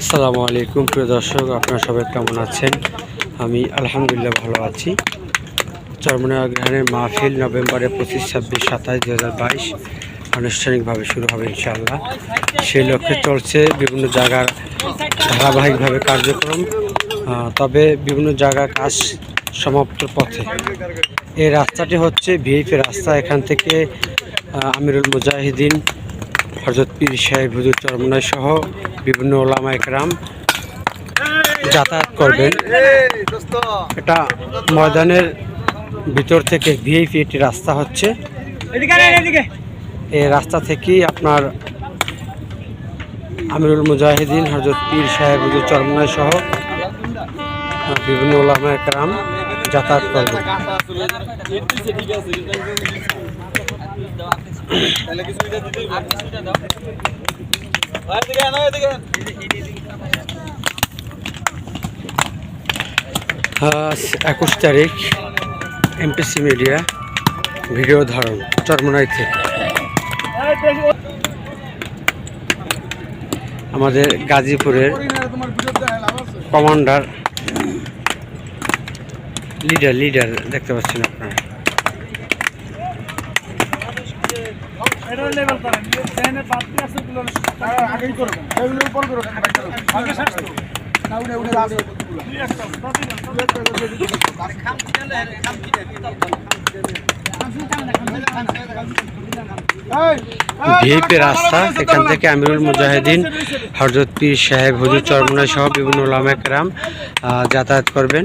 আসসালামু আলাইকুম, প্রিয় দর্শক, আপনারা সবাই কেমন আছেন? আমি আলহামদুলিল্লাহ ভালো আছি। চরমনা গ্রহণের মাহফিল নভেম্বরের পঁচিশ, ছাব্বিশ, সাতাশ দু হাজার বাইশ আনুষ্ঠানিকভাবে শুরু হবে ইনশাআল্লাহ। সেই লক্ষ্যে চলছে বিভিন্ন জায়গার ধারাবাহিকভাবে কার্যক্রম তবে বিভিন্ন জায়গার কাজ সমাপ্তর পথে। এই রাস্তাটি হচ্ছে ভিআইপি রাস্তা। এখান থেকে আমিরুল মুজাহিদিন হজরত পীর সাহেব হুজুর চরমনাই সহ বিভিন্ন ওলামা একরাম যাতায়াত করবেন। এটা ময়দানের ভিতর থেকে ভিআইপি একটি রাস্তা হচ্ছে। এই রাস্তা থেকেই আপনার আমিরুল মুজাহিদিন হজরত পীর সাহেব হুজুর চরমনাই সহ বিভিন্ন ওলামা একরাম যাতায়াত করবেন। আজ একুশ তারিখ এমপিসি মিডিয়া ভিডিও ধারণ, চরমনাই থেকে। আমাদের গাজীপুরের কমান্ডার লিডার লিডার দেখতে পাচ্ছেন আপনারা। ভিআইপি রাস্তা এখান থেকে আমিরুল মুজাহিদিন হরজত পীর সাহেব হুজুর চরমনা সহ বিভিন্ন ওলামাকেরাম যাতায়াত করবেন।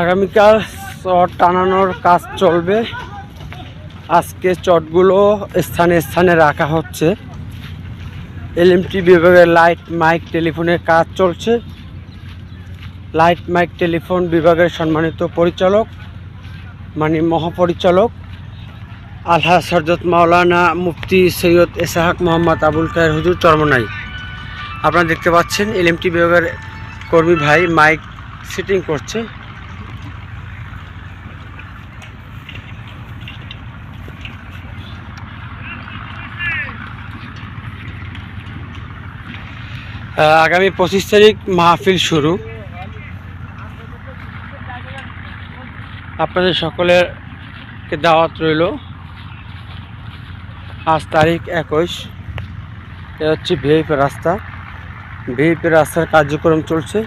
আগামীকাল চট টানানোর কাজ চলবে। আজকে চটগুলো স্থানে স্থানে রাখা হচ্ছে। এলএমটি বিভাগের লাইট মাইক টেলিফোনের কাজ চলছে। লাইট মাইক টেলিফোন বিভাগের সম্মানিত পরিচালক মানে মহাপরিচালক আলহা সরজত মাওলানা মুফতি সৈয়দ এসাহাক মোহাম্মদ আবুল খায়ের হুজুর চরমনাই। আপনারা দেখতে পাচ্ছেন, এলএমটি বিভাগের কর্মী ভাই মাইক সিটিং করছে। আগামী পঁচিশ তারিখ মাহফিল শুরু। আপনাদের সকলের দাওয়াত রইল। আজ তারিখ একুশ। এ হচ্ছে ভিআইপি রাস্তা। ভিআইপি রাস্তার কার্যক্রম চলছে।